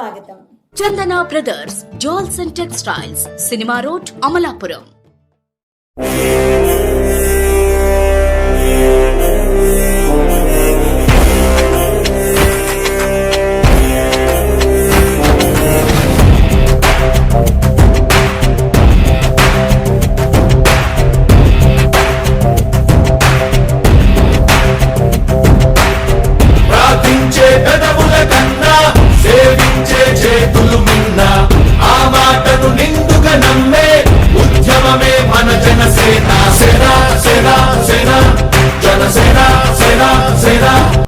స్వాగతం. Chandana brothers jewels and textiles cinema road Amalapuram. ప్రార్థించే పెదవుల నిండుగా ఉద్యమమే మన జనసేన. సేన సేన సేన జనసేన సేన సేన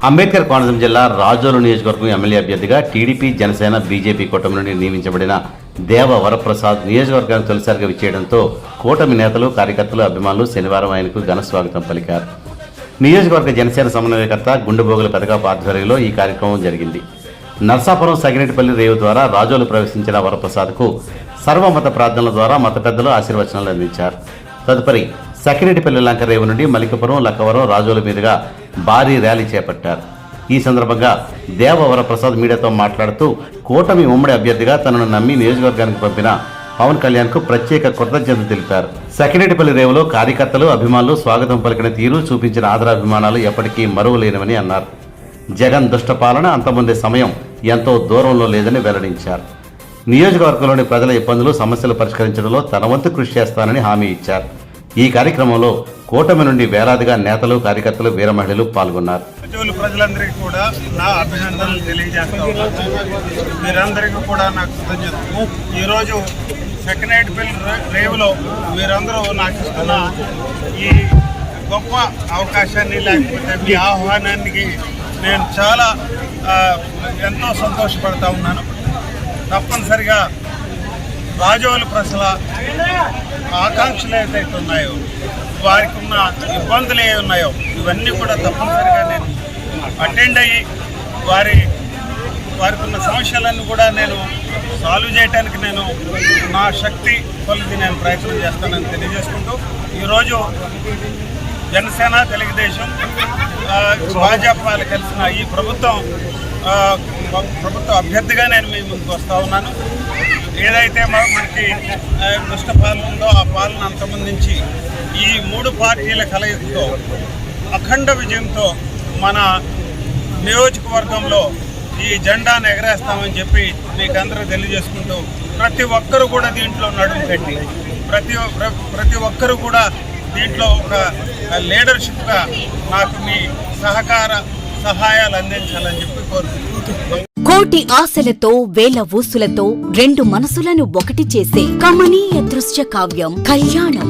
అంబేద్కర్ కోనసీమ జిల్లా రాజోలు నియోజకవర్గం ఎమ్మెల్యే అభ్యర్థిగా టీడీపీ జనసేన బీజేపీ కూటమి నుండి నియమించబడిన దేవ వరప్రసాద్ నియోజకవర్గానికి తొలిసారిగా విచ్చేయడంతో కూటమి నేతలు కార్యకర్తలు అభిమానులు శనివారం ఆయనకు ఘన స్వాగతం పలికారు. నియోజకవర్గ జనసేన సమన్వయకర్త గుండెబోగుల పెదకాపు ఆధ్వర్యంలో ఈ కార్యక్రమం జరిగింది. నర్సాపురం సగినేటిపల్లి రేవు ద్వారా రాజోలు ప్రవేశించిన వరప్రసాద్కు సర్వమత ప్రార్థనల ద్వారా మత పెద్దలు ఆశీర్వచనాలు అందించారు. తదుపరి సకిరెడ్డిపల్లి లంకరేవు నుండి మలికపురం లక్కవరం రాజోల మీదుగా భారీ ర్యాలీ చేపట్టారు. ఈ సందర్భంగా దేవ వరప్రసాద్ మీడియాతో మాట్లాడుతూ కూటమి ఉమ్మడి అభ్యర్థిగా తనను నమ్మి నియోజకవర్గానికి పంపిన పవన్ కళ్యాణ్కు ప్రత్యేక కృతజ్ఞతలు తెలిపారు. సకిరెడ్డిపల్లి రేవులో కార్యకర్తలు అభిమానులు స్వాగతం పలికిన తీరు చూపించిన ఆదరాభిమానాలు ఎప్పటికీ మరువలేనివని అన్నారు. జగన్ దుష్టపాలన అంతమంది సమయం ఎంతో దూరంలో లేదని వెల్లడించారు. నియోజకవర్గంలోని ప్రజల ఇబ్బందులు సమస్యలు పరిష్కరించడంలో తన వంతు కృషి చేస్తానని హామీ ఇచ్చారు. ఈ కార్యక్రమంలో కూటమి నుండి వేలాదిగా నేతలు కార్యకర్తలు వీర మహిళలు పాల్గొన్నారు. ప్రజలందరికీ కూడా నా అభినందనలు తెలియజేస్తాను మీరందరికీ కూడా నాకు కృతజ్ఞతలు. ఈరోజు సెకండ్ పెళ్ళి రేవులో మీరందరూ నాకు ఇస్తున్న ఈ గొప్ప అవకాశాన్ని లేకపోతే మీ ఆహ్వానానికి నేను చాలా ఎంతో సంతోషపడతా ఉన్నాను. తప్పనిసరిగా రాజోలు ప్రజల ఆకాంక్షలు ఏదైతే ఉన్నాయో వారికి ఉన్న ఇబ్బందులు ఏ ఉన్నాయో ఇవన్నీ కూడా తప్పనిసరిగా నేను అటెండ్ అయ్యి వారి వారికి ఉన్న సమస్యలన్నీ కూడా నేను సాల్వ్ చేయడానికి నేను నా శక్తి కొలిది నేను ప్రయత్నం చేస్తానని తెలియజేసుకుంటూ ఈరోజు జనసేన తెలుగుదేశం భాజపాలు కలిసిన ఈ ప్రభుత్వం ప్రభుత్వ అభ్యర్థిగా నేను మీ ముందుకు వస్తూ ఉన్నాను. ఏదైతే మనకి దుష్ట పాలన ఉందో ఆ పాలన అంతమందించి ఈ మూడు పార్టీల కలయికతో అఖండ విజయంతో మన నియోజకవర్గంలో ఈ జెండాను ఎగరేస్తామని చెప్పి మీకు అందరూ తెలియజేసుకుంటూ ప్రతి ఒక్కరు కూడా దీంట్లో నడుము కట్టి ప్రతి ప్ర- ప్రతి ఒక్కరు కూడా దీంట్లో ఒక లీడర్షిప్గా నాకు మీ సహకార సహాయాలు అందించాలని చెప్పి కోరుకుంటున్నాను కోటి ఆశలతో వేల ఊసులతో రెండు మనసులను ఒకటి చేసే కమనీయ దృశ్య కావ్యం కళ్యాణం.